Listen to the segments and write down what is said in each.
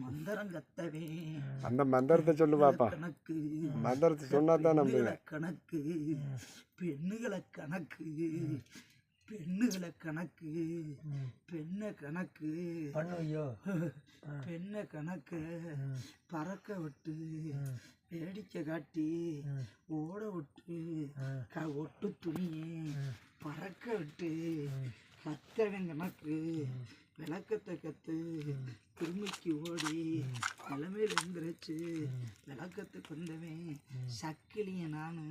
மந்திரம் கத்தவே அந்த மந்திரத்தை சொல்லு பாப்பா கணக்கு மந்திரத்தை சொன்னா தான் நம்புவேன். கணக்கு பெண்ணுகளை கணக்கு பெண்ணுகளை கணக்கு பெண்ணை கணக்கு பெண்ணை கணக்கு பறக்க விட்டு வேடிக்கை காட்டி ஓட விட்டு க ஒட்டு துணியை பறக்க விட்டு கத்தவன் கணக்கு விளக்கத்தை கத்து திரும்பிக்கு ஓடி நிலைமையில இருந்துருச்சு விளக்கத்துக்கு வந்தவன் சக்கிலிய நானு.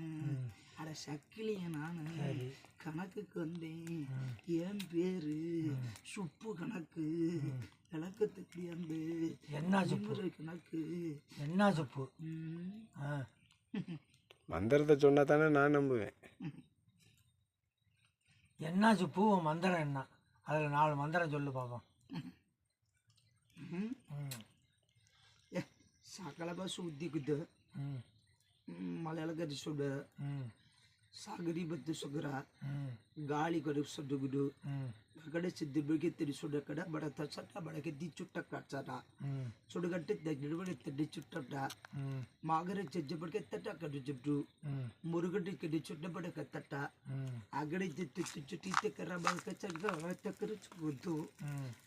அட சக்கிலிய நானு. கணக்குக்கு வந்தேன். என் பேரு? சுப்பு கணக்கு. விளக்கத்துக்கு வந்து என்ன சுப்பு? கணக்கு. என்ன சுப்பு? மந்திரத்தை சொன்னா தானே நான் நம்புவேன். என்ன சுப்பு? மந்திரம் என்ன? அதில் நாலு மந்திரம் சொல்லு பார்ப்போம் சகல பசு உத்திக்குது மலையாள சுடு ಸಾಗರಿ ಬತ್ತು ಸುಗ್ರ ಗಾಳಿ ಕೊರಗ ಸೊಡ್ಡುಗುಡು వెంకటేశ్వరుడికి తెలుసుడు ఎక్కడ బడత చట్ట బడకెద్ది చుట్టక్క చట చుడుగట్టి దగ్గరబడి తెడ్డి చుట్టట. మాగరి చెజ్జబడికి ఎత్తట అక్కడ చుట్టూ మురుగడి ఇక్కడ చుట్టబడి ఎత్తట అక్కడ చుట్టి తెక్కర బాగా చక్కగా తెక్కర చుట్టూ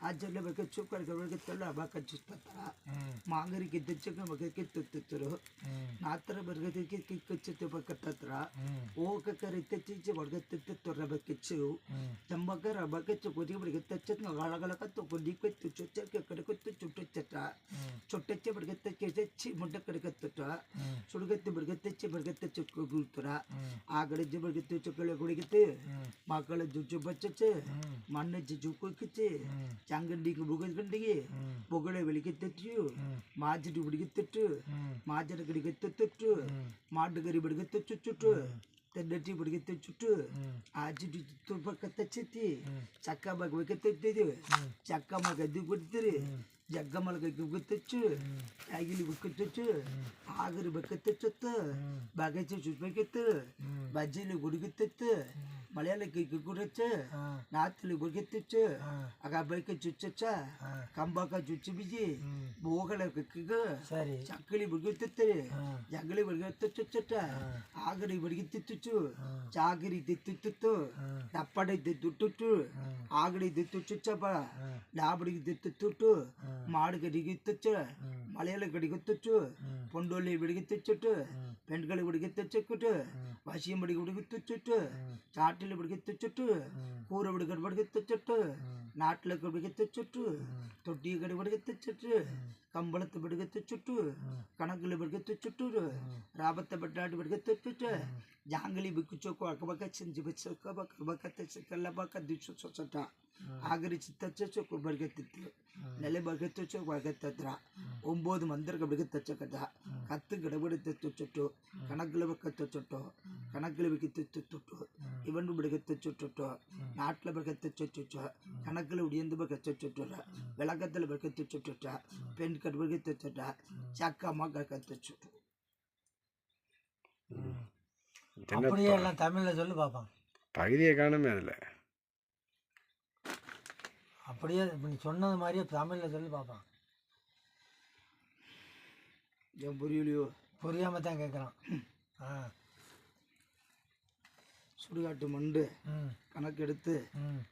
ఆ జల్ల బక చుక్కడికి బడికి తెల్ల బాక చుట్టా మాగరికి తెచ్చక బకకి తెత్తురు. నాతర బరగతికి కిక్కొచ్చి బకత్తర ఓ కక్కరి తెచ్చి బడగ తెత్తుర్ర బకిచ్చు తమ్మక రబక కొద్దిగా తెచ్చేది అలగలక నీకు చుట్టూ ఎక్కడికి చుట్టొచ్చట చుట్టొచ్చి ఇప్పటికి చేసేచ్చి ముడ్డ కడిగెత్తుట சுடுகத்து மிருகத்தைச்சு மிருகத்தைச்சு கொடுத்துறா ஆகடிச்சு மிருகத்தை சுக்களை குடிக்கிட்டு மக்களை சுச்சு பச்சச்சு. மண்ணுச்சு சுக்குச்சு சங்கண்டிக்கு புகழ்கண்டிக்கு புகழை வெளிக்கத்திட்டு மாஜிட்டு பிடிக்கத்திட்டு மாஜனை கடிக்கத்திட்டு மாட்டுக்கறி பிடிக்கத்து சுச்சுட்டு ನಟಿ ಬುಡಗತ್ತೆ ಚುಟ್ಟು ಆಜಿ ತುರ್ಬಕತ್ತೆ ಚಿತ್ತಿ ಚಕ್ಕ ಮಗ ಬೇಕತ್ತೆ ಚಕ್ಕ ಮಗ ಗದ್ದಿ ಬಿಡ್ತೀರಿ జగ్గమ్మలకి గుర్తొచ్చు యాగిలి గుర్తొచ్చు ఆగిరి బెక్కెత్తొచ్చు బగచ్చు చుట్టుపెక్కెత్తు బజ్జీలు గుడికెత్తొచ్చు மலையாளிக்கு குடிச்சு நாத்துல குடித்துச்சு அக்கா பைக்க சுச்சா கம்பாக்கா சுச்சு பிஜி மூகல கிக்கு சக்கிலி பிடிக்கத்து ஜங்கிலி பிடிக்கத்துச்சுட்ட ஆகரி பிடிக்கத்துச்சு சாகிரி தித்துத்து தப்படை தித்துட்டு ஆகடி தித்துச்சுச்சப்பா டாபடிக்கு தித்துட்டு మాడికి దిగిత్తొచ్చు మలయాళకి విడిగిత్తొచ్చు పొండోళ్ళు విడిగిత్తొచ్చుట్టు పెంటకలు విడిగిత్తొచ్చుకుట్టు வசியம் பிடிக்க பிடிக்க துச்சுட்டு சாட்டில் பிடிக்க துச்சுட்டு கூரை பிடிக்க பிடிக்க துச்சுட்டு நாட்டில் பிடிக்க துச்சுட்டு தொட்டியை கடி பிடிக்க துச்சுட்டு கம்பளத்தை பிடிக்க துச்சுட்டு கணக்கில் பிடிக்க துச்சுட்டு ராபத்தை பட்டாட்டு பிடிக்க துச்சுட்டு ஜாங்கிலி பிக்கு சொக்கு அக்க பக்க செஞ்சு சொக்க பக்க பக்கத்தை சிக்கல்ல பக்க திச்சு சொச்சட்டான். ஆகரி சித்தச்சு சொக்கு பர்க்கத்திட்டு நிலை பர்க்கத்து சொக்கு பர்க்கத்தான் ಬಿಕ್ಕುಚ್ಚು ಕೊಕ್ಕ ಬಕ್ಕ ಚಿಂಜಿ ಬಿಚ್ಚಕ್ಕ ಬಕ್ಕ ಬಕ್ಕ ತೆಚ್ಚಕ್ಕಲ್ಲ ಬಕ್ಕ ದಿಚ್ಚು ಸೊಸಟ ಆಗರಿ ಚಿತ್ತಚ್ಚು ಬರ್ಗತ್ತಿತ್ತು ನೆಲೆ ಬರ್ಗತ್ತಚ್ಚು ಬರ್ಗತ್ತತ್ರ ಒಂಬತ್ತು ಮಂದಿರ ಬಿಡಿಗತ್ತಚ್ಚಕಟ ಕತ್ತು ಗಡಬಡಿ ತೆಚ್ಚುಟ್ಟು ಕಣಗ್ಲ ಬೆಕ್ಕತ್ತಚ್ಚುಟ್ಟು ಕಣಗ್ಲ ಬಿಗಿತ್ತುಟ್ಟು ಇವನ್ನು ಬಿಡಿಗತ್ತಚ್ಚುಟ್ಟು ನಾಟ್ಲ ಬೆಗತ್ತಚ್ಚುಟ್ಟು ಕಣಗ್ಲ ಉಡಿಯಂದು ಬೆಗತ್ತಚ್ಚುಟ್ಟು ಬೆಳಗತ್ತಲು ಬೆಗತ್ತಚ್ಚುಟ್ಟು ಪೆಣ್ ಕಟ್ ಬೆಗತ್ತಚ್ಚುಟ ಚಕ್ಕ ಮಗ ಕತ್ತಚ್ಚುಟ್ಟು ம் என்ன அப்படியே எல்லாம் தமிழில் சொல்லு பார்ப்போம் பகுதியை காணுமே அதில் அப்படியே இப்ப நீ சொன்னது மாதிரியே தமிழில் சொல்லி பார்ப்பான் ஏன் புரியலையோ? புரியாமல் தான் கேட்குறான் ஆ. சுடுகாட்டு மண்டு கணக்கெடுத்து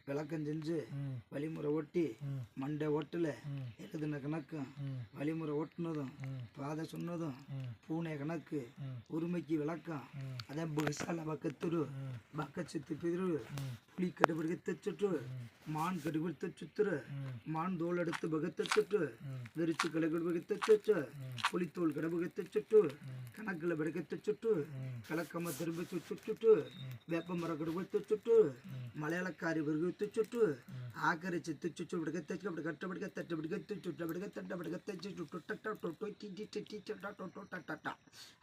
விளக்கம் செஞ்சு வழிமுறை ஓட்டி ம். மண்டை ஓட்டல எழுதின கணக்கும் வழிமுறை ஓட்டுனதும் பாதை சொன்னதும் பூனை கணக்கு உரிமைக்கு விளக்கம் ம். அதான் பகசால பக்கத்துரு ம். பக்க சுத்து பிதிரு புலி கடுபிடிக்க தச்சுட்டு மான் கடுபிடித்து சுத்துரு மான் தோல் எடுத்து பகத்தச்சுட்டு ம். விரிச்சு கடுகு பகத்தச்சு புலித்தோல் கடுபகத்தச்சுட்டு கணக்குல ಕಣಗಳ ಬೆಡಗತ್ತೆ ಚುಟ್ಟು ಕಲಕಮ್ಮ ತಿರುಗುತ್ತೆ ಚುಟ್ಟು ವೇಪ ಮರ ಗಡುಗುತ್ತೆ ಚುಟ್ಟು ಮಳೆಯಾಳ ಕಾರಿ ಬೆರಗುತ್ತೆ ಚುಟ್ಟು ಆಕರೆ ಚಿತ್ತು ಚುಚ್ಚು ಬಿಡಗತ್ತೆ ಬಿಡ ಕಟ್ಟ ಬಿಡಗತ್ತೆ ತಟ್ಟ ಬಿಡಗತ್ತೆ ಚುಟ್ಟ ಬಿಡಗತ್ತೆ ತಟ್ಟ ಬಿಡಗತ್ತೆ ಚುಟ್ಟು ಟಟ್ಟ ಟೊಟ್ಟು ತಿಂಡಿ ಚಟ್ಟಿ ಚಟ್ಟ ಟೊಟ್ಟು ಟಟ್ಟ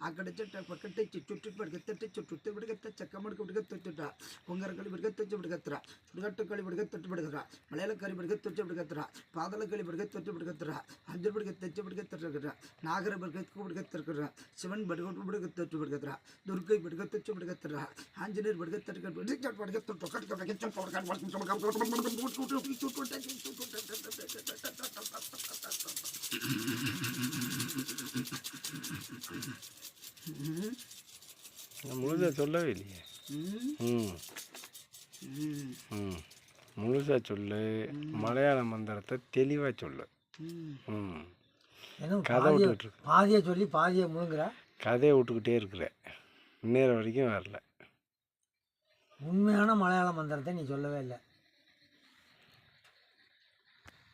ಆ ಕಡೆ ಚಟ್ಟ ಪಕ್ಕಟ್ಟೆ ಚುಟ್ಟು ಬಿಡಗತ್ತೆ ಚುಟ್ಟು ಬಿಡಗತ್ತೆ ಚಕ್ಕ ಮಡ್ಕ ಬಿಡಗತ್ತೆ ಚುಟ್ಟ ಹೊಂಗರಗಳು ಬಿಡಗತ್ತೆ ಬಿಡಗತ್ತರ ಸುಡುಗಟ್ಟುಗಳು ಬಿಡಗತ್ತೆ ಬಿಡಗತ್ತರ ಮಳೆಯಾಳ ಕಾರಿ ಬಿಡಗತ್ತೆ ಬಿಡಗತ್ತರ பாதளக்களி பிடிக்க தொட்டு பிடிக்கத்துறா அஞ்சு பிடிக்க தைச்சு பிடிக்க திறக்கிறா நாகர பிடிக்க கூப்பிடுக்க திறக்கிறா சிவன் శివన్ బడిగొట్టు బిడిగా తట్టు బిడిగత్తర దుర్గై బిడిగా తెచ్చి బిడిగత్తర ఆంజనేయుడు బిడిగా తట్టుకట్టు బిడిగా బిడిగా తట్టు కట్టుకో బిడిగా ம், நான் முழுசாக சொல்லவே இல்லையே ம், ம் ம், ம் முழுசாக சொல்லு மலையாள மந்திரத்தை தெளிவாக சொல்லு ம். ம் என்ன கதை பாதியை விட்டுட்டு பாதியை சொல்லி பாதியை முழுங்குற கதையை விட்டுக்கிட்டே இருக்கிற இன்னேரம் வரைக்கும் வரல. உண்மையான மலையாள மந்திரத்தை நீ சொல்லவே இல்லை.